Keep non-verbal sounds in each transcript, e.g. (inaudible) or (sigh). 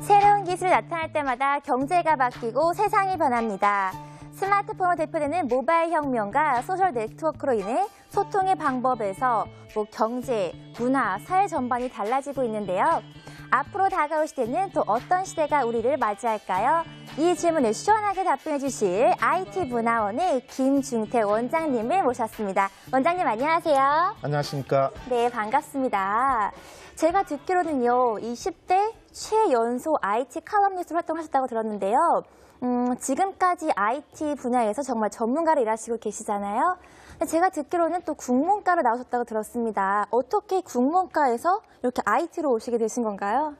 새로운 기술이 나타날 때마다 경제가 바뀌고 세상이 변합니다. 스마트폰으로 대표되는 모바일 혁명과 소셜 네트워크로 인해 소통의 방법에서 뭐 경제, 문화, 사회 전반이 달라지고 있는데요. 앞으로 다가올 시대는 또 어떤 시대가 우리를 맞이할까요? 이 질문에 시원하게 답변해 주실 IT 문화원의 김중태 원장님을 모셨습니다. 원장님 안녕하세요. 안녕하십니까. 네, 반갑습니다. 제가 듣기로는요, 20대 최연소 IT 칼럼니스트 활동하셨다고 들었는데요. 음, 지금까지 IT 분야에서 정말 전문가로 일하시고 계시잖아요. 제가 듣기로는 또 국문과로 나오셨다고 들었습니다. 어떻게 국문과에서 이렇게 IT로 오시게 되신 건가요?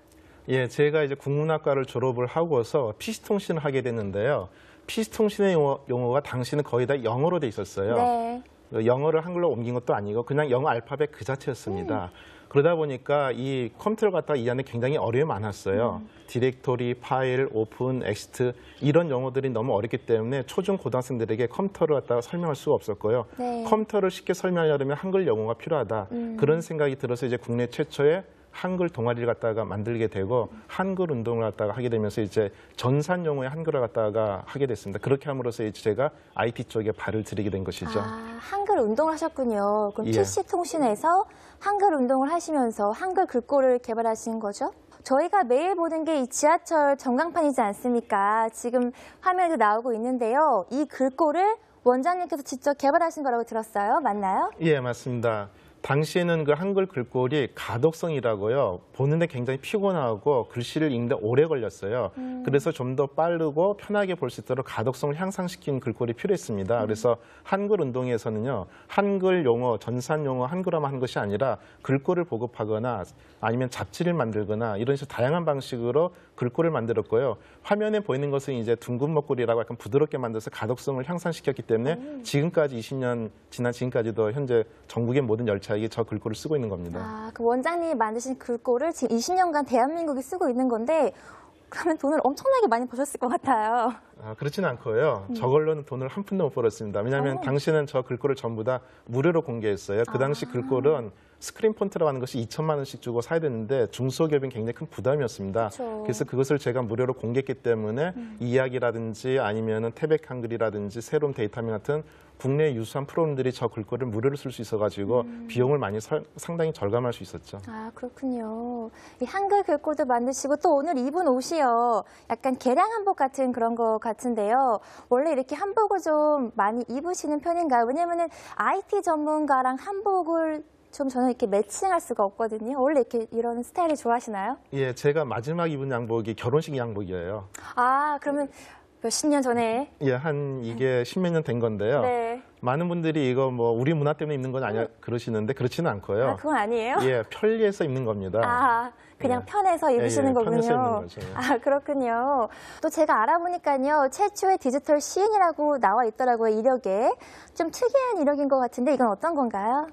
예, 제가 이제 국문학과를 졸업을 하고서 PC통신을 하게 됐는데요. PC통신의 용어, 용어 가 당시는 거의 다 영어로 돼 있었어요. 네. 영어를 한글로 옮긴 것도 아니고 그냥 영어 알파벳 그 자체였습니다. 음. 그러다 보니까 이 컴퓨터를 갖다가 이해하는 데 굉장히 어려움이 많았어요. 음. 디렉토리, 파일, 오픈, 엑스트 이런 용어들이 너무 어렵기 때문에 초중 고등학생들에게 컴퓨터를 갖다가 설명할 수가 없었고요. 네. 컴퓨터를 쉽게 설명하려면 한글 영어가 필요하다. 음. 그런 생각이 들어서 이제 국내 최초의 한글 동아리를 갖다가 만들게 되고 한글 운동을 갖다가 하게 되면서 이제 전산 용어의 한글을 갖다가 하게 됐습니다. 그렇게 함으로써 이제 제가 IT 쪽에 발을 들이게 된 것이죠. 아, 한글 운동을 하셨군요. 그럼 예. PC 통신에서 한글 운동을 하시면서 한글 글꼴을 개발하신 거죠? 저희가 매일 보는 게 이 지하철 전광판이지 않습니까? 지금 화면에도 나오고 있는데요. 이 글꼴을 원장님께서 직접 개발하신 거라고 들었어요. 맞나요? 예, 맞습니다. 당시에는 그 한글 글꼴이 가독성이라고요. 보는데 굉장히 피곤하고 글씨를 읽는데 오래 걸렸어요. 그래서 좀 더 빠르고 편하게 볼 수 있도록 가독성을 향상시킨 글꼴이 필요했습니다. 그래서 한글 운동에서는요. 한글 용어, 전산 용어 한글화만 한 것이 아니라 글꼴을 보급하거나 아니면 잡지를 만들거나 이런 식으로 다양한 방식으로 글꼴을 만들었고요. 화면에 보이는 것은 이제 둥근 먹골이라고 약간 부드럽게 만들어서 가독성을 향상시켰기 때문에 지금까지 20년 지난 지금까지도 현재 전국의 모든 열차에게 저 글꼴을 쓰고 있는 겁니다. 아, 그 원장님이 만드신 글꼴을 지금 20년간 대한민국이 쓰고 있는 건데 그러면 돈을 엄청나게 많이 버셨을 것 같아요. 아, 그렇지는 않고요. 저걸로는 돈을 한 푼도 못 벌었습니다. 왜냐하면 어. 당시는 저 글꼴을 전부 다 무료로 공개했어요. 그 당시 아. 글꼴은 스크린 폰트라고 하는 것이 2천만 원씩 주고 사야 되는데 중소기업은 굉장히 큰 부담이었습니다. 그쵸. 음. 그래서 그것을 제가 무료로 공개했기 때문에 이야기라든지 아니면은 태백 한글이라든지 새로운 데이터밍 같은 국내 유수한 프로그램들이 저 글꼴을 무료로 쓸 수 있어가지고 음. 비용을 많이 설- 상당히 절감할 수 있었죠. 아, 그렇군요. 이 한글 글꼴도 만드시고 또 오늘 입은 옷이요. 약간 개량 한복 같은 그런 거 같은데요. 원래 이렇게 한복을 좀 많이 입으시는 편인가요? 왜냐면은 IT 전문가랑 한복을 좀 저는 이렇게 매칭할 수가 없거든요. 원래 이렇게 이런 스타일을 좋아하시나요? 예, 제가 마지막 입은 양복이 결혼식 양복이에요. 아, 그러면 몇십 년 전에. 예, 한 이게 십몇 년 된 건데요. 네. 많은 분들이 이거 뭐 우리 문화 때문에 입는 건 아니야 그러시는데 그렇지는 않고요. 아, 그건 아니에요? 예, 편리해서 입는 겁니다. 아, 그냥 예. 편해서 입으시는 예, 거군요. 편해서 입는 거죠. 예. 아, 그렇군요. 또 제가 알아보니까요, 최초의 디지털 시인이라고 나와 있더라고요, 이력에. 좀 특이한 이력인 것 같은데, 이건 어떤 건가요?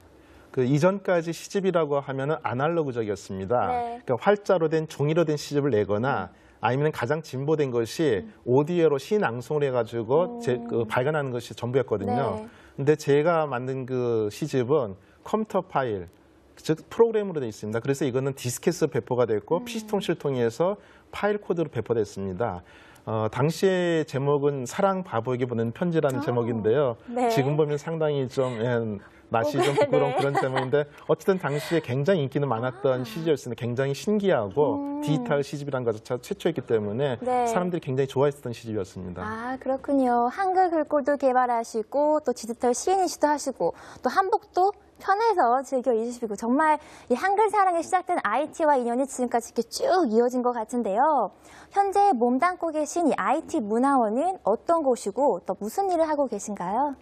그 이전까지 시집이라고 하면은 아날로그적이었습니다. 네. 그러니까 활자로 된 종이로 된 시집을 내거나 아니면 가장 진보된 것이 오디오로 시 낭송을 해가지고 제, 그 발간하는 것이 전부였거든요. 네. 근데 제가 만든 그 시집은 컴퓨터 파일, 즉 프로그램으로 되어 있습니다. 그래서 이거는 디스켓으로 배포가 됐고 음. PC 통신을 통해서 파일 코드로 배포됐습니다. 어, 당시의 제목은 사랑 바보에게 보낸 편지라는 제목인데요. 네. 지금 보면 상당히 좀 예, 맛이 좀 네. 부끄러운 그런 제목인데 어쨌든 당시에 굉장히 인기는 많았던 시집이었습니다. 굉장히 신기하고 디지털 시집이라는 것조차 최초였기 때문에 음. 네. 사람들이 굉장히 좋아했던 시집이었습니다. 아, 그렇군요. 한글 글꼴도 개발하시고, 또 디지털 시인이시도 하시고, 또 한복도 편해서 즐겨 입으시고, 정말 이 한글 사랑에 시작된 IT와 인연이 지금까지 이렇게 쭉 이어진 것 같은데요. 현재 몸담고 계신 이 IT 문화원은 어떤 곳이고, 또 무슨 일을 하고 계신가요?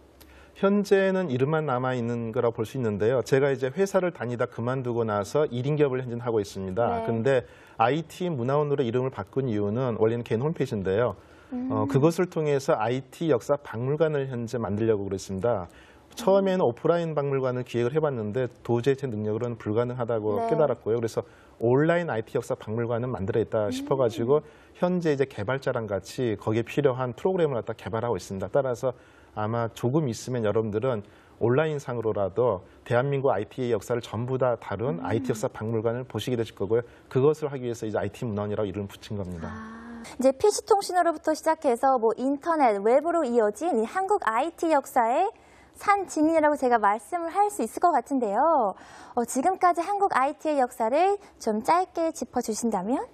현재는 이름만 남아 있는 거라 볼수 있는데요. 제가 이제 회사를 다니다 그만두고 나서 1인 기업을 현재 하고 있습니다. 네. 근데 IT 문화원으로 이름을 바꾼 이유는 원래는 개인 홈페이지인데요. 음. 어, 그것을 통해서 IT 역사 박물관을 현재 만들려고 그랬습니다. 처음에는 오프라인 박물관을 기획을 해봤는데 도저히 제 능력으로는 불가능하다고 네. 깨달았고요. 그래서 온라인 IT 역사 박물관은 만들어야겠다 음. 싶어가지고 현재 이제 개발자랑 같이 거기에 필요한 프로그램을 갖다 개발하고 있습니다. 따라서 아마 조금 있으면 여러분들은 온라인상으로라도 대한민국 IT의 역사를 전부 다 다룬 IT 역사 박물관을 보시게 되실 거고요. 그것을 하기 위해서 이제 IT 문헌이라고 이름을 붙인 겁니다. 이제 PC 통신으로부터 시작해서 뭐 인터넷, 외부로 이어진 이 한국 IT 역사의 산 증인이라고 제가 말씀을 할 수 있을 것 같은데요. 어, 지금까지 한국 IT의 역사를 좀 짧게 짚어주신다면?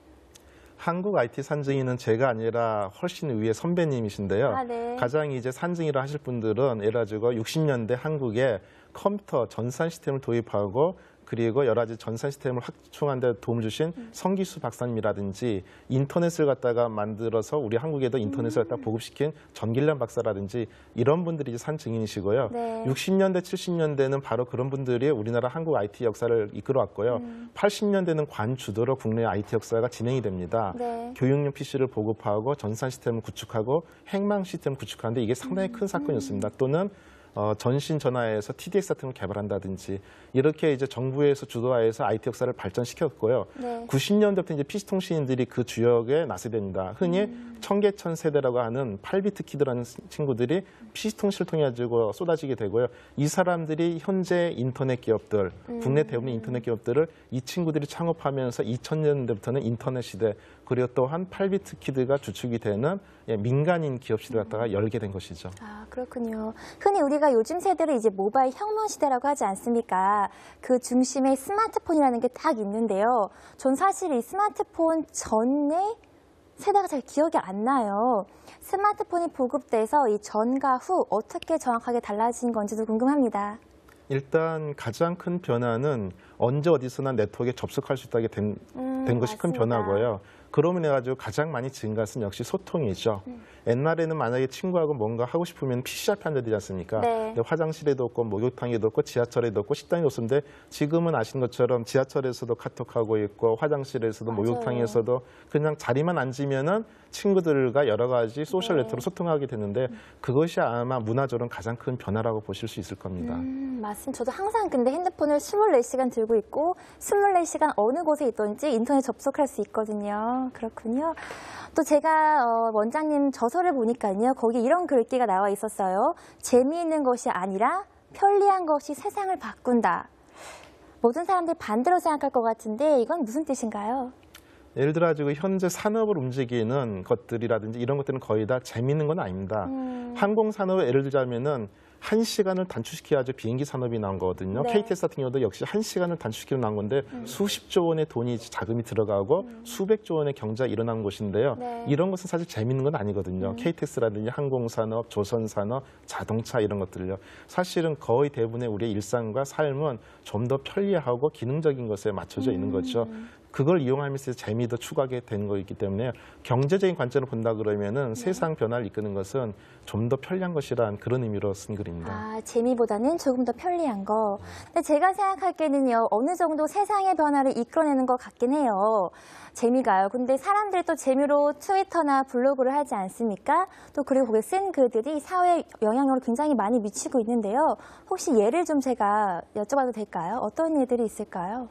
한국 IT 산증인은 제가 아니라 훨씬 위에 선배님이신데요. 아, 네. 가장 이제 산증이라 하실 분들은 예를 들어 60년대 한국에 컴퓨터 전산 시스템을 도입하고 그리고 여러 가지 전산 시스템을 확충하는 데 도움을 주신 성기수 박사님이라든지 인터넷을 갖다가 만들어서 우리 한국에도 인터넷을 갖다 보급시킨 전길란 박사라든지 이런 분들이 이제 산 증인이시고요. 네. 60년대, 70년대는 바로 그런 분들이 우리나라 한국 IT 역사를 이끌어왔고요. 80년대는 관주도로 국내 IT 역사가 진행이 됩니다. 네. 교육용 PC를 보급하고 전산 시스템을 구축하고 핵망 시스템을 구축하는데 이게 상당히 큰 사건이었습니다. 또는 어, 전신 전화에서 TDX 같은 걸 개발한다든지 이렇게 이제 정부에서 주도하에서 IT 역사를 발전시켰고요. 네. 90년대부터 이제 PC 통신인들이 그 주역에 나서게 됩니다. 흔히 청계천 세대라고 하는 8비트 키드라는 친구들이 PC 통신을 통해 가지고 쏟아지게 되고요. 이 사람들이 현재 인터넷 기업들, 국내 대부분 인터넷 기업들을 이 친구들이 창업하면서 2000년대부터는 인터넷 시대 그리고 또 한 8비트 키드가 주축이 되는 예, 민간인 기업 시대 갖다가 열게 된 것이죠. 아, 그렇군요. 흔히 우리가 요즘 세대를 이제 모바일 혁명 시대라고 하지 않습니까? 그 중심에 스마트폰이라는 게 딱 있는데요. 전 사실 이 스마트폰 전에 세대가 잘 기억이 안 나요. 스마트폰이 보급돼서 이 전과 후 어떻게 정확하게 달라진 건지도 궁금합니다. 일단 가장 큰 변화는 언제 어디서나 네트워크에 접속할 수 있다게 된, 음, 된 것이 큰 맞습니다. 변화고요. 그러면 해가지고 가장 많이 증가한 것은 역시 소통이죠. 음. 옛날에는 만약에 친구하고 뭔가 하고 싶으면 PC 앞에 앉아야 되지 않습니까? 네. 화장실에도 없고 목욕탕에도 없고 지하철에도 없고 식당에도 없는데 지금은 아시는 것처럼 지하철에서도 카톡하고 있고 화장실에서도 맞아요. 목욕탕에서도 그냥 자리만 앉으면은 친구들과 여러 가지 소셜 네. 네트워크로 소통하게 되는데 그것이 아마 문화적으로 가장 큰 변화라고 보실 수 있을 겁니다. 음, 맞습니다. 저도 항상 근데 핸드폰을 24시간 들고 있고 24시간 어느 곳에 있든지 인터넷 접속할 수 있거든요. 그렇군요. 또 제가 어, 원장님 저서를 보니까요. 거기 이런 글귀가 나와 있었어요. 재미있는 것이 아니라 편리한 것이 세상을 바꾼다. 모든 사람들이 반대로 생각할 것 같은데 이건 무슨 뜻인가요? 예를 들어 가지고 현재 산업을 움직이는 것들이라든지 이런 것들은 거의 다 재미있는 건 아닙니다. 음. 항공 산업을 예를 들자면은 한 시간을 단축시켜야지 비행기 산업이 나온 거거든요. 네. 음. KTX 같은 경우도 역시 한 시간을 단축시켜 나온 건데 수십조 원의 돈이 자금이 들어가고 수백조 원의 경제가 일어난 곳인데요. 네. 이런 것은 사실 재미있는 건 아니거든요. KTX라든지 항공산업, 조선산업, 자동차 이런 것들요. 사실은 거의 대부분의 우리의 일상과 삶은 좀 더 편리하고 기능적인 것에 맞춰져 있는 거죠. 그걸 이용하면서 재미도 추가하게 된 거이기 때문에 경제적인 관점으로 본다 그러면은 세상 변화를 이끄는 것은 좀 더 편리한 것이란 그런 의미로 쓴 글입니다. 아, 재미보다는 조금 더 편리한 거. 근데 제가 생각할 때는요, 어느 정도 세상의 변화를 이끌어내는 것 같긴 해요. 재미가요. 근데 사람들이 또 재미로 트위터나 블로그를 하지 않습니까? 또 그리고 거기에 쓴 글들이 사회에 영향력을 굉장히 많이 미치고 있는데요. 혹시 예를 좀 제가 여쭤봐도 될까요? 어떤 예들이 있을까요?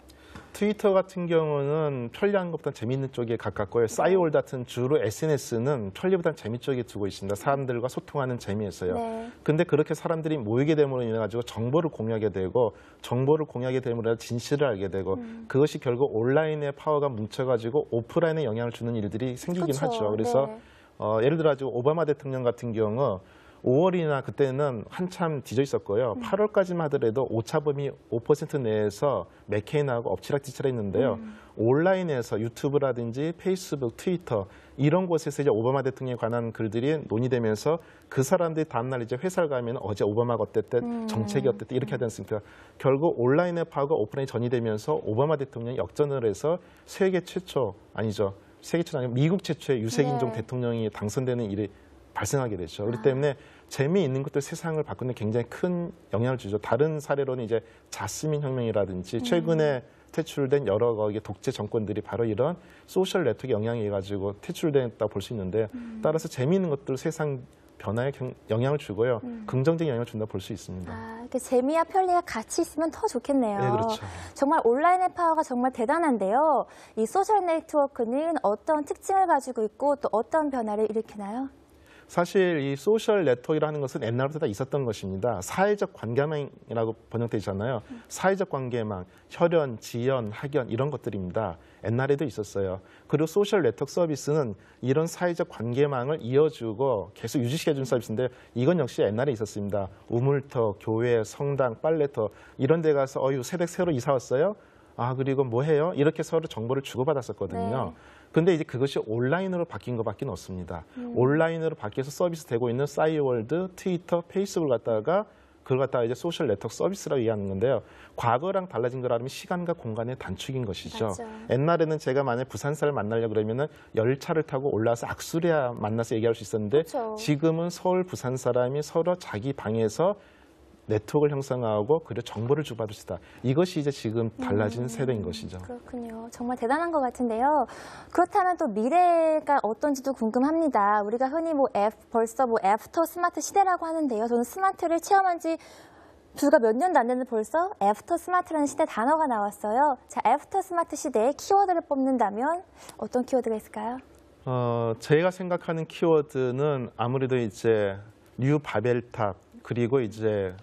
트위터 같은 경우는 편리한 것보다 재미있는 쪽에 가깝고요. 싸이올 같은 주로 SNS는 편리보다 재미 쪽에 두고 있습니다. 사람들과 소통하는 재미였어요. 네. 근데 그렇게 사람들이 모이게 됨으로 인해 가지고 정보를 공유하게 되고 정보를 공유하게 됨으로 진실을 알게 되고 음. 그것이 결국 온라인의 파워가 뭉쳐가지고 오프라인에 영향을 주는 일들이 생기긴 그쵸. 하죠. 그래서 네. 어, 예를 들어 가지고 오바마 대통령 같은 경우 5월이나 그때는 한참 뒤져 있었고요. 음. 8월까지만 하더라도 오차범위 5% 내에서 맥케인하고 엎치락뒤치락했는데요. 음. 온라인에서 유튜브라든지 페이스북, 트위터 이런 곳에서 이제 오바마 대통령에 관한 글들이 논의되면서 그 사람들이 다음날 이제 회사를 가면 어제 오바마가 어땠대, 음. 정책이 어땠대 이렇게 하지 않습니까? 결국 온라인의 파워가 오프라인에 전이되면서 오바마 대통령이 역전을 해서 세계 최초 아니죠. 세계 최초 아니고 미국 최초의 유색인종 네. 대통령이 당선되는 일이 발생하게 되죠. 그렇기 때문에 재미있는 것도 세상을 바꾸는 데 굉장히 큰 영향을 주죠. 다른 사례로는 이제 자스민 혁명이라든지 최근에 퇴출된 여러 가지 독재 정권들이 바로 이런 소셜 네트워크 영향에 가지고 퇴출됐다고 볼수 있는데 따라서 재미있는 것들 세상 변화에 경- 영향을 주고요. 긍정적인 영향을 준다고 볼수 있습니다. 아, 이렇게 재미와 편리가 같이 있으면 더 좋겠네요. 네, 그렇죠. 정말 온라인의 파워가 정말 대단한데요. 이 소셜 네트워크는 어떤 특징을 가지고 있고 또 어떤 변화를 일으키나요? 사실 이 소셜 네트워크라는 것은 옛날부터 다 있었던 것입니다. 사회적 관계망이라고 번역되어 있잖아요. 사회적 관계망, 혈연, 지연, 학연 이런 것들입니다. 옛날에도 있었어요. 그리고 소셜 네트워크 서비스는 이런 사회적 관계망을 이어주고 계속 유지시켜주는 서비스인데 이건 역시 옛날에 있었습니다. 우물터, 교회, 성당, 빨래터 이런 데 가서 어유 새댁 새로 이사 왔어요. 아 그리고 뭐 해요? 이렇게 서로 정보를 주고받았었거든요. 네. 근데 이제 그것이 온라인으로 바뀐 것밖에 없습니다. 온라인으로 바뀌어서 서비스 되고 있는 싸이월드, 트위터, 페이스북을 갖다가 그걸 갖다가 이제 소셜 네트워크 서비스라고 이해하는 건데요. 과거랑 달라진 거라면 시간과 공간의 단축인 것이죠. 맞아. 옛날에는 제가 만약 부산사를 만나려고 그러면은 열차를 타고 올라와서 악수를 해야 만나서 얘기할 수 있었는데 그렇죠. 지금은 서울 부산 사람이 서로 자기 방에서 네트워크를 형성하고 그리고 정보를 주고받을 수 있다. 이것이 이제 지금 달라진 음. 세대인 것이죠. 그렇군요. 정말 대단한 것 같은데요. 그렇다면 또 미래가 어떤지도 궁금합니다. 우리가 흔히 뭐 F, 벌써 뭐 애프터 스마트 시대라고 하는데요. 저는 스마트를 체험한 지 불과 몇 년도 안 됐는데 벌써 애프터 스마트라는 시대 단어가 나왔어요. 자, 애프터 스마트 시대에 키워드를 뽑는다면 어떤 키워드가 있을까요? 어, 제가 생각하는 키워드는 아무래도 이제 뉴 바벨탑 그리고 이제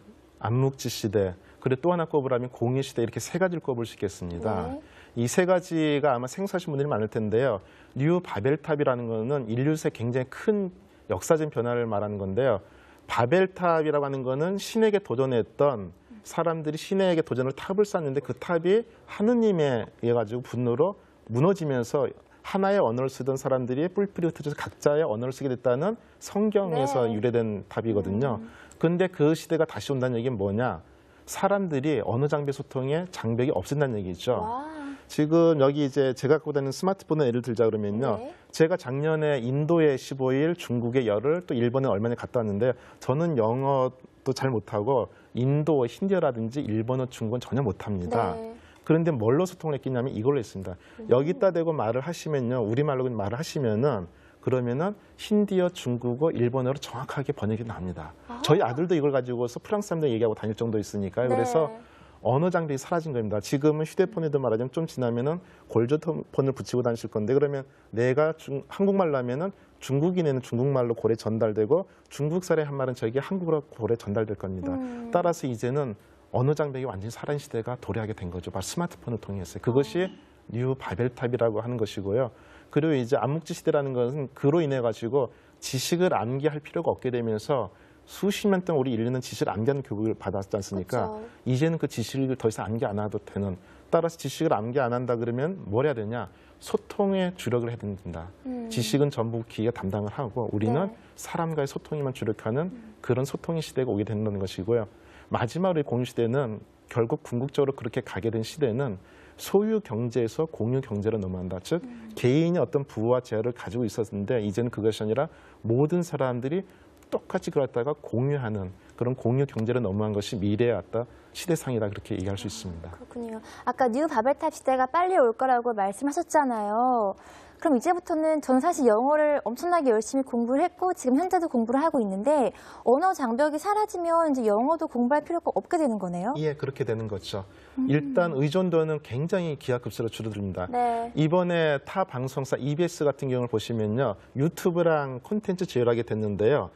암묵지 시대 그리고 또 하나 꼽으라면 공유 시대 이렇게 세 가지를 꼽을 수 있겠습니다. 네. 이세 가지가 아마 생소하신 분들이 많을 텐데요. 뉴 바벨탑이라는 거는 인류세 굉장히 큰 역사적인 변화를 말하는 건데요. 바벨탑이라고 하는 거는 신에게 도전했던 사람들이 신에게 도전을 탑을 쌓는데 그 탑이 하느님에 의해 가지고 분노로 무너지면서 하나의 언어를 쓰던 사람들이 뿔뿔이 흩어져서 각자의 언어를 쓰게 됐다는 성경에서 네. 유래된 답이거든요. 근데 그 시대가 다시 온다는 얘기는 뭐냐? 사람들이 언어 장벽 소통에 장벽이 없앤다는 얘기죠. 와. 지금 여기 이제 제가 갖고 다니는 스마트폰을 예를 들자 그러면요. 네. 제가 작년에 인도에 15일, 중국에 열흘, 또 일본에 얼마나 갔다 왔는데 저는 영어도 잘 못하고 인도, 힌디어라든지 일본어, 중국은 전혀 못합니다. 네. 그런데 뭘로 소통을 했겠냐면 이걸로 했습니다. 여기다 대고 말을 하시면요. 우리말로 말을 하시면은 그러면은 힌디어, 중국어, 일본어로 정확하게 번역이 납니다. 저희 아들도 이걸 가지고서 프랑스 사람들 얘기하고 다닐 정도 있으니까요. 그래서 네. 언어 장벽이 사라진 겁니다. 지금은 휴대폰에도 말하자면 좀 지나면은 골조폰을 붙이고 다니실 건데 그러면 내가 중, 한국말로 하면은 중국인에는 중국말로 고래 전달되고 중국 사람이 한 말은 저에게 한국어로 고래 전달될 겁니다. 음. 따라서 이제는 언어 장벽이 완전히 사라진 시대가 도래하게 된 거죠. 바로 스마트폰을 통해서. 그것이 뉴 바벨탑이라고 하는 것이고요. 그리고 이제 암묵지 시대라는 것은 그로 인해 가지고 지식을 암기할 필요가 없게 되면서 수십 년 동안 우리 인류는 지식을 암기하는 교육을 받았지 않습니까? 그렇죠. 이제는 그 지식을 더 이상 암기 안 해도 되는. 따라서 지식을 암기 안 한다 그러면 뭘 해야 되냐? 소통에 주력을 해야 된다. 음. 지식은 전부 기계가 담당을 하고 우리는 네. 사람과의 소통에만 주력하는 그런 소통의 시대가 오게 된다는 것이고요. 마지막으로 공유 시대는 결국 궁극적으로 그렇게 가게 된 시대는 소유 경제에서 공유 경제로 넘어간다. 즉 개인이 어떤 부와 재화를 가지고 있었는데 이제는 그것이 아니라 모든 사람들이 똑같이 그걸 갖다가 공유하는 그런 공유 경제로 넘어간 것이 미래의 어떤 시대상이다 그렇게 얘기할 수 있습니다. 그렇군요. 아까 뉴 바벨탑 시대가 빨리 올 거라고 말씀하셨잖아요. 그럼 이제부터는 전 사실 영어를 엄청나게 열심히 공부를 했고 지금 현재도 공부를 하고 있는데 언어 장벽이 사라지면 이제 영어도 공부할 필요가 없게 되는 거네요. 예, 그렇게 되는 거죠. 일단 의존도는 굉장히 기하급수로 줄어듭니다. 네. 이번에 타 방송사 EBS 같은 경우를 보시면요. 유튜브랑 콘텐츠 제휴하게 됐는데요.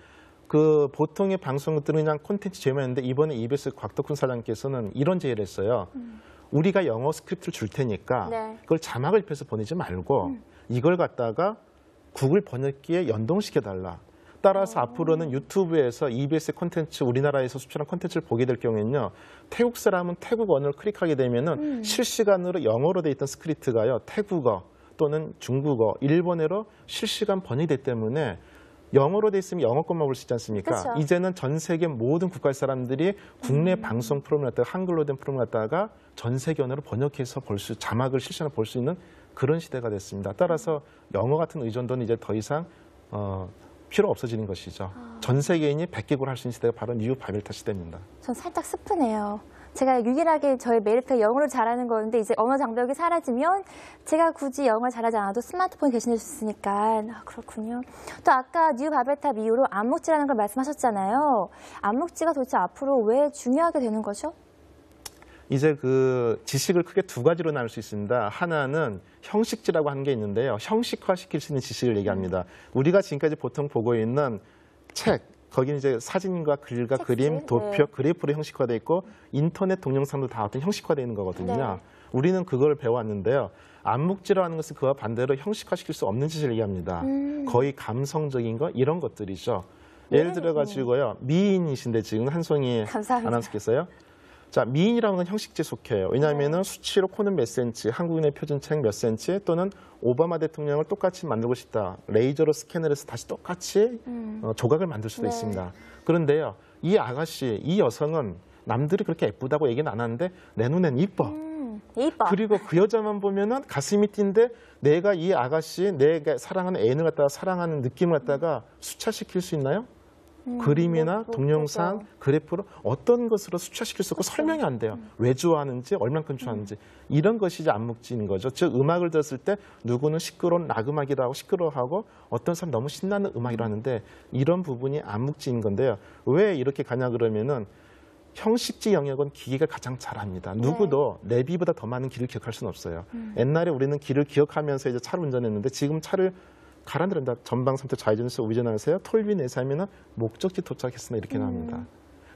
그 보통의 방송들은 그냥 콘텐츠 제휴만 했는데 이번에 EBS 곽덕훈 사장께서는 이런 제의를 했어요. 우리가 영어 스크립트를 줄 테니까 네. 그걸 자막을 입혀서 보내지 말고 이걸 갖다가 구글 번역기에 연동시켜 달라. 따라서 앞으로는 유튜브에서 EBS 콘텐츠 우리나라에서 수출한 콘텐츠를 보게 될 경우에는요. 태국 사람은 태국 언어를 클릭하게 되면은 실시간으로 영어로 돼 있던 스크립트가요. 태국어 또는 중국어, 일본어로 실시간 번역이 때문에 영어로 돼 있으면 영어 것만 볼 수 있지 않습니까? 그쵸. 이제는 전 세계 모든 국가 사람들이 국내 방송 프로그램을 갖다가 한글로 된 프로그램을 갖다가 전 세계 언어로 번역해서 볼 수, 자막을 실시간으로 볼 수 있는 그런 시대가 됐습니다. 따라서 영어 같은 의존도는 이제 더 이상 어, 필요 없어지는 것이죠. 전 세계인이 100개국을 할 수 있는 시대가 바로 뉴 바벨타 시대입니다. 전 살짝 슬프네요. 제가 유일하게 저희 메리트 영어를 잘하는 거는데 이제 언어 장벽이 사라지면 제가 굳이 영어를 잘하지 않아도 스마트폰 대신해 줬으니까 아, 그렇군요. 또 아까 뉴 바벨탑 이후로 암묵지라는 걸 말씀하셨잖아요. 암묵지가 도대체 앞으로 왜 중요하게 되는 거죠? 이제 그 지식을 크게 두 가지로 나눌 수 있습니다. 하나는 형식지라고 하는 게 있는데요. 형식화 시킬 수 있는 지식을 얘기합니다. 우리가 지금까지 보통 보고 있는 책 거기는 이제 사진과 글과 텍스트, 그림, 도표, 네. 그래프로 형식화돼 있고 인터넷 동영상도 다 어떤 형식화되어 있는 거거든요. 네. 우리는 그걸 배워왔는데요. 암묵지라는 것은 그와 반대로 형식화시킬 수 없는 짓을 얘기합니다. 음. 거의 감성적인 거 이런 것들이죠. 예를 들어 가지고요. 미인이신데 지금 한송이. 아나운서께서요. 자, 미인이라는 건 형식지에 속해요. 왜냐하면 수치로 코는 몇 센치, 한국인의 표준 책 몇 센치 또는 오바마 대통령을 똑같이 만들고 싶다. 레이저로 스캔을 해서 다시 똑같이 어, 조각을 만들 수도 네. 있습니다. 그런데요. 이 아가씨, 이 여성은 남들이 그렇게 예쁘다고 얘기는 안 하는데 내 눈엔 이뻐. 음, 이뻐. 그리고 그 여자만 보면은 가슴이 뛴데 내가 이 아가씨, 내가 사랑하는 애인을 갖다가 사랑하는 느낌을 갖다가 수차시킬 수 있나요? 음, 그림이나 뭐, 동영상, 그렇죠. 그래프로 어떤 것으로 수차시킬 수 없고 설명이 안 돼요. 왜 좋아하는지, 얼만큼 좋아하는지. 이런 것이 이제 암묵지인 거죠. 즉, 음악을 들었을 때 누구는 시끄러운 락음악이라고 하고 시끄러워하고 어떤 사람 너무 신나는 음악이라 하는데 이런 부분이 암묵지인 건데요. 왜 이렇게 가냐 그러면은 형식지 영역은 기계가 가장 잘합니다. 누구도 내비보다 더 많은 길을 기억할 수는 없어요. 옛날에 우리는 길을 기억하면서 이제 차를 운전했는데 지금 차를 가라앉는다. 전방 선택 좌회전에서 우회전하세요. 톨비 내세하면 목적지 도착했으나 이렇게 나옵니다.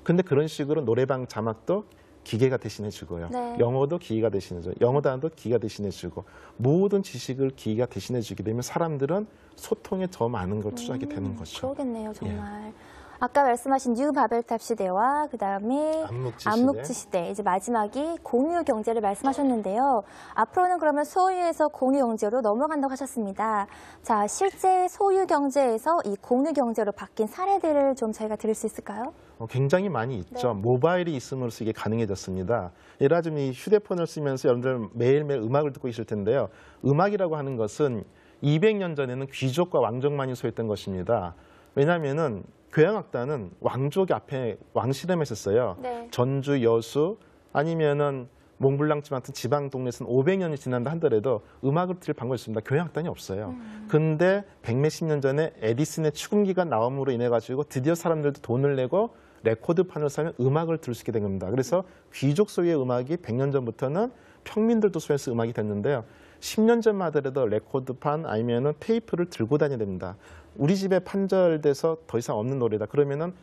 근데 그런 식으로 노래방 자막도 기계가 대신해 주고요. 네. 영어도 기계가 대신해 줘요. 영어 단어도 기계가 대신해 주고 모든 지식을 기계가 대신해 주게 되면 사람들은 소통에 더 많은 걸 투자하게 되는 거죠. 음, 예. 그러겠네요, 정말. 아까 말씀하신 뉴 바벨탑 시대와 그다음에 암묵지 암묵지 시대, 이제 마지막이 공유 경제를 말씀하셨는데요. 앞으로는 그러면 소유에서 공유 경제로 넘어간다고 하셨습니다. 자, 실제 소유 경제에서 이 공유 경제로 바뀐 사례들을 좀 저희가 들을 수 있을까요? 어, 굉장히 많이 있죠. 네. 모바일이 있음으로써 이게 가능해졌습니다. 예를 들면 이 휴대폰을 쓰면서 여러분들 매일매일 음악을 듣고 계실 텐데요. 음악이라고 하는 것은 200년 전에는 귀족과 왕족만이 소유했던 것입니다. 왜냐하면은 교향악단은 왕족이 앞에 왕실에만 있었어요. 네. 전주, 여수 아니면은 몽블랑집 같은 지방 동네에서는 500년이 지난다 하더라도 음악을 들을 방법이 있습니다. 교향악단이 없어요. 근데 백몇십 년 전에 에디슨의 축음기가 나옴으로 인해 가지고 드디어 사람들도 돈을 내고 레코드판을 사면 음악을 들을 수 있게 된 겁니다. 그래서 귀족 소유의 음악이 100년 전부터는 평민들도 소유해서 음악이 됐는데요. 10년 전만 하더라도 레코드판 아니면은 테이프를 들고 다녀야 됩니다. 우리 집에 판절돼서 더 이상 없는 노래다. 그러면은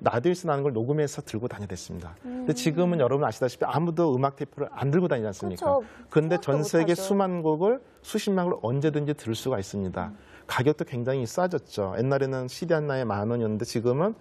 라디오에서 나는 걸 녹음해서 들고 다녀야 됐습니다. 근데 지금은 여러분 아시다시피 아무도 음악 테이프를 안 들고 다니지 않습니까? 그렇죠. 근데 생각도 전 세계 못하죠. 수만 곡을 수십만 곡을 언제든지 들을 수가 있습니다. 가격도 굉장히 싸졌죠. 옛날에는 CD 하나에 만 원이었는데 지금은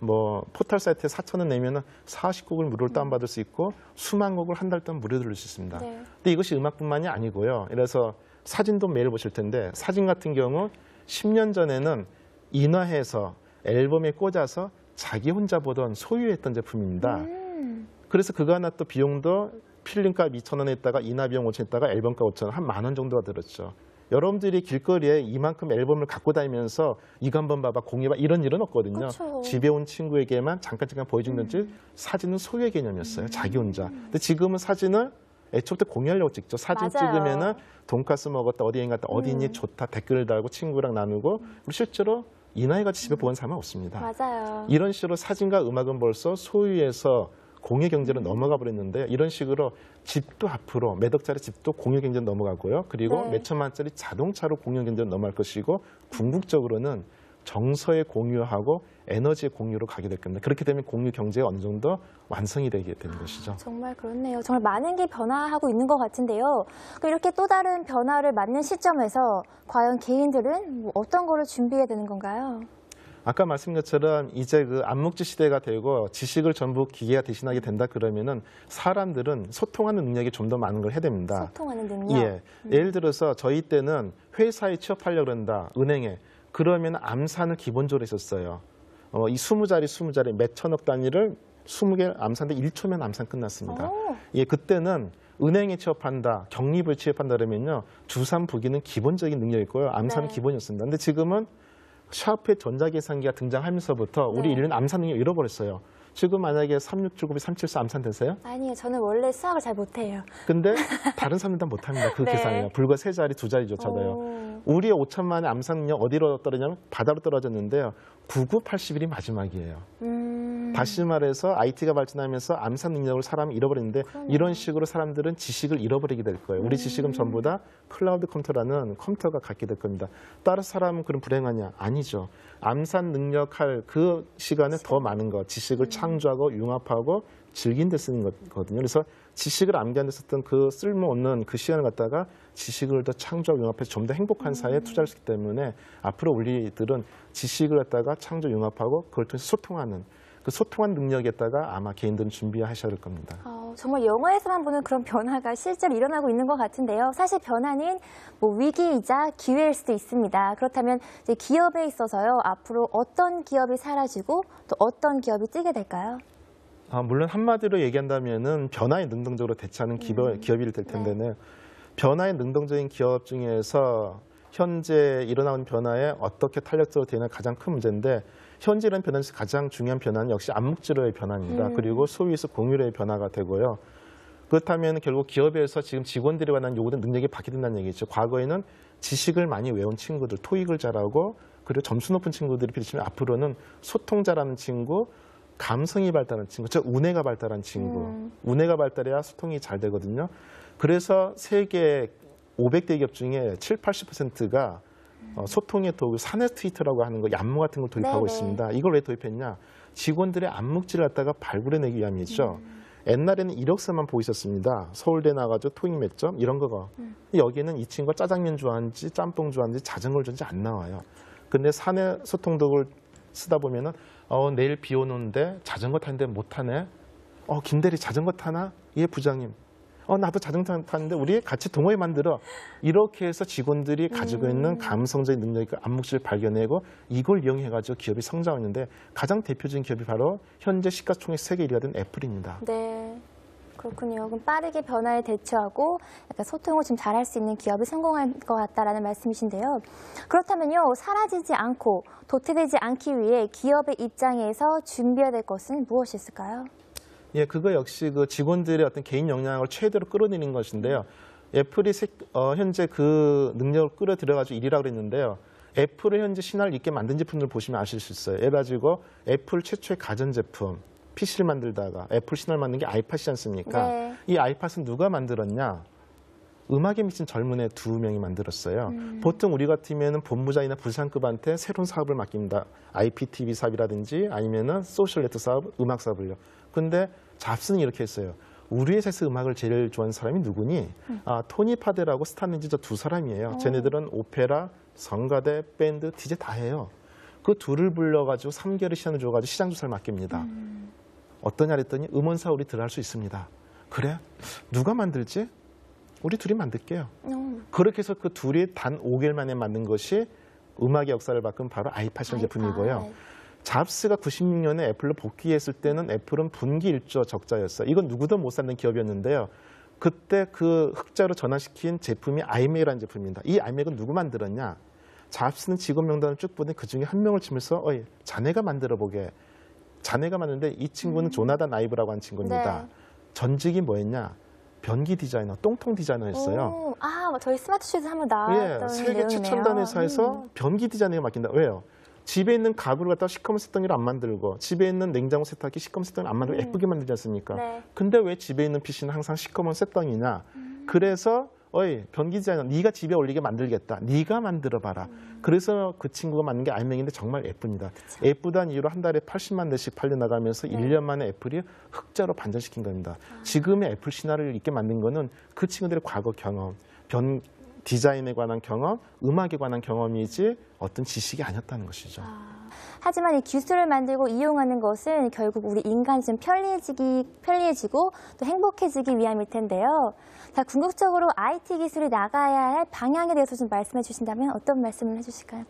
뭐 포털 사이트에 4천 원 내면은 40곡을 무료로 다운받을 수 있고 수만 곡을 한 달 동안 무료로 들을 수 있습니다. 네. 근데 이것이 음악뿐만이 아니고요. 그래서 사진도 매일 보실 텐데 사진 같은 경우 10년 전에는 인화해서 앨범에 꽂아서 자기 혼자 보던 소유했던 제품입니다. 음, 그래서 그거 하나 또 비용도 필름값 2천 원 했다가 인화 비용 5천 했다가 앨범값 5천 원, 한 만 원 정도가 들었죠. 여러분들이 길거리에 이만큼 앨범을 갖고 다니면서 이거 한번 봐봐 공유해봐 이런 일은 없거든요. 그쵸. 집에 온 친구에게만 잠깐 잠깐 보여준 건지 사진은 소유의 개념이었어요. 자기 혼자. 근데 지금은 사진을 애초부터 공유하려고 찍죠. 사진 맞아요. 찍으면은 돈가스 먹었다 어디 여행 갔다 어디 있니 좋다 댓글을 달고 친구랑 나누고 그리고 실제로 이 나이 같이 집에 보는 사람은 없습니다. 맞아요. 이런 식으로 사진과 음악은 벌써 소유에서 공유 경제로 넘어가 버렸는데 이런 식으로 집도 앞으로 몇 억짜리 집도 공유 경제로 넘어가고요. 그리고 네. 몇 천만짜리 자동차로 공유 경제로 넘어갈 것이고 궁극적으로는 정서의 공유하고 에너지의 공유로 가게 될 겁니다. 그렇게 되면 공유 경제가 어느 정도 완성이 되게 되는 것이죠. 정말 그렇네요. 정말 많은 게 변화하고 있는 것 같은데요. 그럼 이렇게 또 다른 변화를 맞는 시점에서 과연 개인들은 뭐 어떤 거를 준비해야 되는 건가요? 아까 말씀드린 것처럼 이제 그 암묵지 시대가 되고 지식을 전부 기계가 대신하게 된다 그러면은 사람들은 소통하는 능력이 좀 더 많은 걸 해야 됩니다. 소통하는 능력. 예. 예를 들어서 저희 때는 회사에 취업하려고 그런다. 은행에. 그러면 암산을 기본적으로 했었어요. 어, 이 20자리, 20자리 몇 천억 단위를 20개 암산인데 1초면 암산 끝났습니다. 오. 예, 그때는 은행에 취업한다, 경립을 취업한다 그러면요. 주산 부기는 기본적인 능력이고요. 암산은 네. 기본이었습니다. 근데 지금은 샤프의 전자계산기가 등장하면서부터 우리 네. 인류는 암산 능력을 잃어버렸어요. 지금 만약에 3679이 374 암산 되세요? 아니요, 저는 원래 수학을 잘 못해요. 근데 (laughs) 다른 사람들은 다 못합니다. 그 네. 계산이요. 불과 세 자리, 두 자리조차도요. 오. 우리의 5천만의 암산 능력 어디로 떨어지냐면 바다로 떨어졌는데요. 9981이 마지막이에요. 음, 다시 말해서 IT가 발전하면서 암산 능력을 사람이 잃어버리는데 이런 식으로 사람들은 지식을 잃어버리게 될 거예요. 우리 지식은 전부 다 클라우드 컴퓨터라는 컴퓨터가 갖게 될 겁니다. 따라서 사람은 그럼 불행하냐? 아니죠. 암산 능력할 그 시간에 더 많은 것, 지식을 창조하고 융합하고 즐긴 데 쓰는 거거든요. 그래서 지식을 암기하는 데 썼던 그 쓸모없는 그 시간을 갖다가 지식을 더 창조하고 융합해서 좀 더 행복한 사회에 투자를 했기 때문에 앞으로 우리들은 지식을 갖다가 창조 융합하고 그걸 통해서 소통하는 그 소통한 능력에다가 아마 개인들은 준비하셔야 될 겁니다. 어, 정말 영화에서만 보는 그런 변화가 실제로 일어나고 있는 것 같은데요. 사실 변화는 뭐 위기이자 기회일 수도 있습니다. 그렇다면 기업에 있어서요. 앞으로 어떤 기업이 사라지고 또 어떤 기업이 뜨게 될까요? 아, 물론 한마디로 얘기한다면은 변화에 능동적으로 대처하는 기업, 기업이 될 텐데는 변화에 능동적인 기업 중에서 현재 일어나는 변화에 어떻게 탄력적으로 되는 가장 큰 문제인데 현재 이런 변화에서 가장 중요한 변화는 역시 암묵지로의 변화입니다. 그리고 소위에서 공유로의 변화가 되고요. 그렇다면 결국 기업에서 지금 직원들에 관한 요구된 능력이 바뀌된다는 얘기죠. 과거에는 지식을 많이 외운 친구들, 토익을 잘하고 그리고 점수 높은 친구들이 비치면 앞으로는 소통 잘하는 친구, 감성이 발달한 친구, 즉 운해가 발달한 친구, 운해가 발달해야 소통이 잘 되거든요. 그래서 세계 500대 기업 중에 7, 80%가 어, 소통의 도구 사내 트위터라고 하는 거 얌모 같은 걸 도입하고 네네. 있습니다. 이걸 왜 도입했냐? 직원들의 암묵지를 갖다가 발굴해내기 위함이죠. 옛날에는 이력서만 보고 있었습니다. 서울대 나가지고 토익 몇 점 이런 거가. 여기는 이 친구가 짜장면 좋아하는지 짬뽕 좋아하는지 자전거를 좋아하는지 안 나와요. 근데 사내 소통 도구를 쓰다 보면은 어, 내일 비 오는데 자전거 타는데 못 타네. 어, 김대리 자전거 타나? 예, 부장님. 어, 나도 자전거 타는데 우리 같이 동호회 만들어. 이렇게 해서 직원들이 가지고 있는 감성적인 능력과 암묵지를 발견하고 이걸 이용해가지고 기업이 성장했는데 가장 대표적인 기업이 바로 현재 시가총액 세계 1위가 된 애플입니다. 네. 그렇군요. 그럼 빠르게 변화에 대처하고 약간 소통을 좀 잘할 수 있는 기업이 성공할 것 같다라는 말씀이신데요. 그렇다면요, 사라지지 않고 도태되지 않기 위해 기업의 입장에서 준비해야 될 것은 무엇이 있을까요? 예, 그거 역시 그 직원들의 어떤 개인 역량을 최대로 끌어내는 것인데요. 애플이 세- 어, 현재 그 능력을 끌어들여가지고 1위라고 그랬는데요. 애플을 현재 신화를 있게 만든 제품들 보시면 아실 수 있어요. 예를 가지고 애플 최초의 가전제품, PC를 만들다가 애플 신화를 만든 게 아이팟이지 않습니까? 네. 이 아이팟은 누가 만들었냐? 음악에 미친 젊은 애 두 명이 만들었어요. 보통 우리 같으면 본부장이나 부산급한테 새로운 사업을 맡깁니다. IPTV 사업이라든지 아니면은 소셜 네트 사업, 음악 사업을요. 근데 잡스는 이렇게 했어요. 우리 회사에서 음악을 제일 좋아하는 사람이 누구니? 아, 토니 파데라고 스타는지 저 두 사람이에요. 쟤네들은 오페라, 성가대, 밴드, 디제 다 해요. 그 둘을 불러가지고 3개월의 시간을 줘가지고 시장 조사를 맡깁니다. 어떠냐 그랬더니 음원사 우리 들어갈 수 있습니다. 그래? 누가 만들지? 우리 둘이 만들게요. 음, 그렇게 해서 그 둘이 단 5개월 만에 만든 것이 음악의 역사를 바꾼 바로 아이팟이라는 제품이고요. 잡스가 96년에 애플로 복귀했을 때는 애플은 분기 1조 적자였어요. 이건 누구도 못 사는 기업이었는데요. 그때 그 흑자로 전환시킨 제품이 아이맥이라는 제품입니다. 이 아이맥은 누구 만들었냐? 잡스는 직원 명단을 쭉 보니 그 중에 한 명을 치면서 어이, 자네가 만들어 보게. 자네가 만드는데 이 친구는 조나단 아이브라고 하는 친구입니다. 네. 전직이 뭐였냐? 변기 디자이너, 똥통 디자이너였어요. 오, 아, 저희 스마트 슈즈 한번 예, 나왔던 세계 내용이네요. 최첨단 회사에서 음. 변기 디자이너가 맡긴다. 왜요? 집에 있는 가구를 갖다가 시커먼 세탁기를 안 만들고 집에 있는 냉장고 세탁기 시커먼 세탁기를 안 만들고 예쁘게 만들지 않습니까? 네. 음. 근데 왜 집에 있는 PC는 항상 시커먼 세탁이냐? 그래서 어이 변기 디자이너 네가 집에 올리게 만들겠다. 네가 만들어 봐라. 음. 그래서 그 친구가 만든 게 알맹인데 정말 예쁩니다. 예쁘다는 이유로 한 달에 80만 대씩 팔려 나가면서 네. 일 1년 만에 애플이 흑자로 반전시킨 겁니다. 아. 지금의 애플 신화를 있게 만든 거는 그 친구들의 과거 경험, 변 디자인에 관한 경험, 음악에 관한 경험이지 어떤 지식이 아니었다는 것이죠. 하지만 이 기술을 만들고 이용하는 것은 결국 우리 인간이 좀 편리해지기, 편리해지고 또 행복해지기 위함일 텐데요. 자, 궁극적으로 IT 기술이 나가야 할 방향에 대해서 좀 말씀해 주신다면 어떤 말씀을 해 주실까요?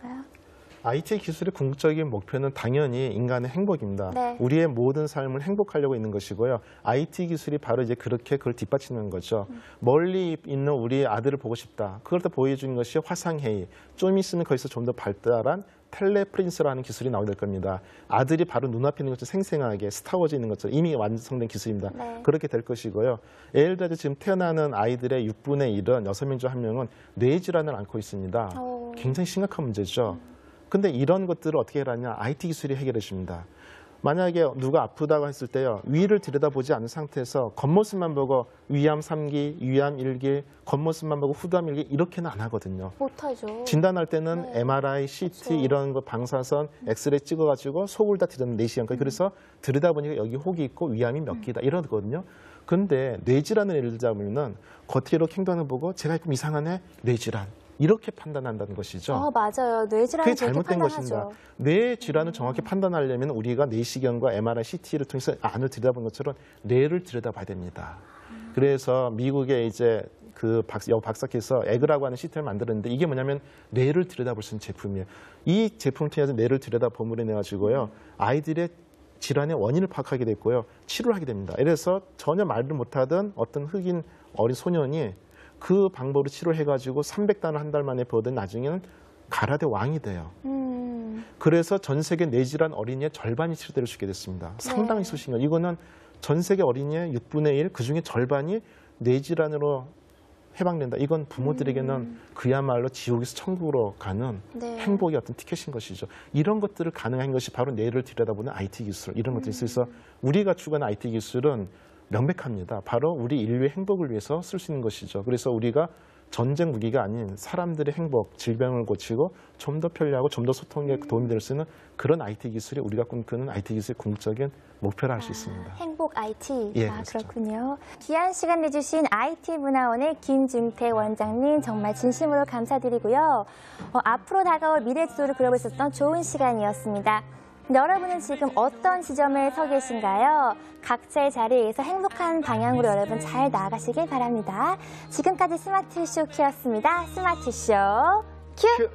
IT 기술의 궁극적인 목표는 당연히 인간의 행복입니다. 네. 우리의 모든 삶을 행복하려고 있는 것이고요. IT 기술이 바로 이제 그렇게 그걸 뒷받치는 거죠. 멀리 있는 우리 아들을 보고 싶다. 그걸 또 보여주는 것이 화상회의. 좀 있으면 거기서 좀 더 발달한 텔레프린스라는 기술이 나오게 될 겁니다. 아들이 바로 눈앞에 있는 것처럼 생생하게 스타워즈 있는 것처럼 이미 완성된 기술입니다. 네. 그렇게 될 것이고요. 예를 들어 지금 태어나는 아이들의 6분의 1은 6명 중 1명은 뇌질환을 앓고 있습니다. 오. 굉장히 심각한 문제죠. 근데 이런 것들을 어떻게 해라냐? IT 기술이 해결해 줍니다. 만약에 누가 아프다고 했을 때요 위를 들여다보지 않은 상태에서 겉모습만 보고 위암 3기, 위암 1기, 겉모습만 보고 후두암 1기 이렇게는 안 하거든요. 못하죠. 진단할 때는 네. MRI, CT 그렇죠. 이런 거 방사선, 엑스레이 찍어가지고 속을 다 들여다보면 4시간까지. 그래서 들여다보니까 여기 혹이 있고 위암이 몇 기다 이러거든요. 근데 뇌질환을 예를 들자면은 겉으로 행동을 보고 제가 좀 이상하네 뇌질환 이렇게 판단한다는 것이죠. 어, 맞아요. 뇌질환이 그게 잘못된. 것입니다. 뇌 질환을 정확히 판단하려면 우리가 내시경과 MRI, CT를 통해서 안을 들여다보는 것처럼 뇌를 들여다봐야 됩니다. 그래서 미국의 이제 그 박, 여 박사께서 에그라고 하는 CT를 만들었는데 이게 뭐냐면 뇌를 들여다볼 수 있는 제품이에요. 이 제품을 통해서 뇌를 들여다봄으로 인해 가지고요 아이들의 질환의 원인을 파악하게 됐고요 치료를 하게 됩니다. 그래서 전혀 말을 못하던 어떤 흑인 어린 소년이 그 방법으로 치료해 가지고 300단을 한달 만에 보던 나중에는 가라데 왕이 돼요. 음, 그래서 전 세계 뇌질환 어린이의 절반이 치료될 수 있게 됐습니다. 상당히 네. 소식이에요. 이거는 전 세계 어린이의 6분의 1, 그 중에 절반이 뇌질환으로 해방된다. 이건 부모들에게는 그야말로 지옥에서 천국으로 가는 네. 행복의 어떤 티켓인 것이죠. 이런 것들을 가능한 것이 바로 뇌를 들여다보는 IT 기술 이런 것들이 있어서 우리가 추구하는 IT 기술은 명백합니다. 바로 우리 인류의 행복을 위해서 쓸 수 있는 것이죠. 그래서 우리가 전쟁 무기가 아닌 사람들의 행복, 질병을 고치고 좀 더 편리하고 좀 더 소통에 도움이 될 수 있는 그런 IT 기술이 우리가 꿈꾸는 IT 기술의 궁극적인 목표라 할수 있습니다. 행복 IT. 예, 아, 그렇죠. 그렇군요. 귀한 시간 내주신 IT 문화원의 김중태 원장님 정말 진심으로 감사드리고요. 어, 앞으로 다가올 미래 지도를 있었던 좋은 시간이었습니다. 여러분은 지금 어떤 지점에 서 계신가요? 각자의 자리에서 행복한 방향으로 여러분 잘 나아가시길 바랍니다. 지금까지 스마트 쇼 키였습니다. 스마트 쇼 큐!